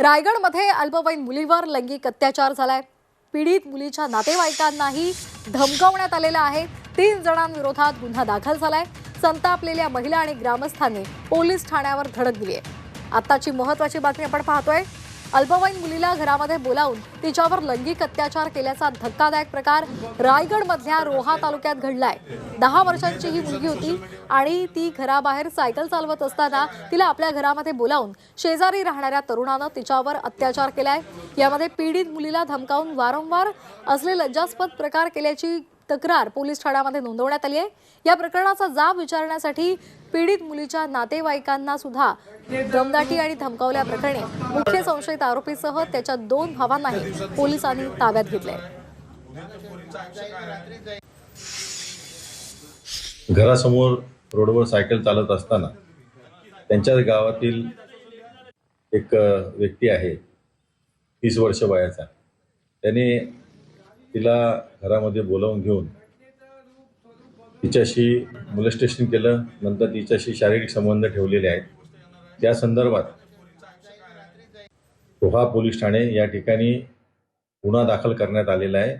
रायगडमध्ये अल्पवयीन मुलीवर लैंगिक अत्याचार झालाय. पीडित मुलीच्या नातेवाईकांनाही धमकावण्यात आलेलं आहे. तीन जणांविरोधात गुन्हा दाखल झालाय. संतापलेल्या महिला आणि ग्रामस्थांनी पोलीस ठाण्यावर धडक दिली आहे आत्ताची महत्वाची बातमी आपण पाहतोय. अल्पवयीन मुलीला घरामध्ये बोलावून तिच्यावर लैंगिक अत्याचार केल्याचा धक्कादायक प्रकार रायगडमधल्या रोहा तालुक्यात घडलाय. दहा वर्षांची ही मुलगी होती आणि ती घराबाहेर सायकल चालवत असताना तिला आपल्या घरामध्ये बोलावून शेजारी राहणाऱ्या तरुणानं तिच्यावर अत्याचार केलाय. यामध्ये पीडित मुलीला धमकावून वारंवार असले लज्जास्पद प्रकार केल्याची तक्रार पोलीस ठाण्यामध्ये नोंदवण्यात आली आहे. या प्रकरणाचा जाब विचारण्यासाठी पीडित मुलीच्या नातेवाईकांना सुद्धा दमदाटी आणि धमकावल्या प्रकरणी मुख्य संशयित आरोपीसह त्याच्या दोन भावांनाही पोलिसांनी ताब्यात घेतले घरासमोर रोडवर सायकल चालत असताना त्यांच्याच गावातील एक व्यक्ती आहे तीस वर्ष वयाचा. त्याने तिला घरामध्ये बोलावून घेऊन तिच्याशी मुलस्टेशन केलं नंतर तिच्याशी शारीरिक संबंध ठेवलेले आहेत. त्या संदर्भात पोहा पोलीस ठाणे या ठिकाणी गुन्हा दाखल करण्यात आलेला आहे.